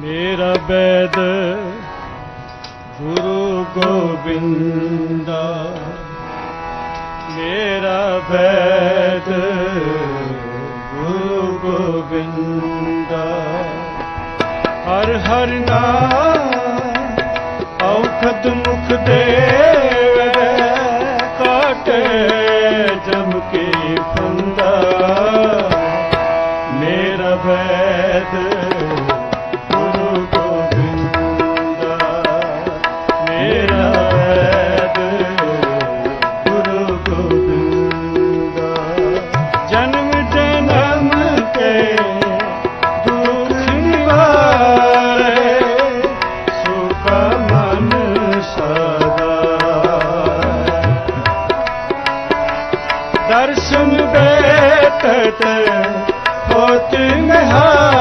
ਮੇਰਾ ਬੈਦ ਗੁਰੂ ਗੋਬਿੰਦਾ ਮੇਰਾ ਬੈਦ ਗੁਰੂ ਗੋਬਿੰਦਾ ਹਰ ਹਰ ਨਾਮ ਔਖਦ ਮੁਖ ਦੇਵੈ ਕਾਟੇ ਜਮ ਕੇ ਜਨਮ ਜਨਮ ਕੇ ਦੁਖ ਨਿਵਾਰੇ ਸੁਖ ਮਨ ਸਦਾ। ਦਰਸ਼ਨ ਬੇਤਤ ਹੋਤ ਮਹਾ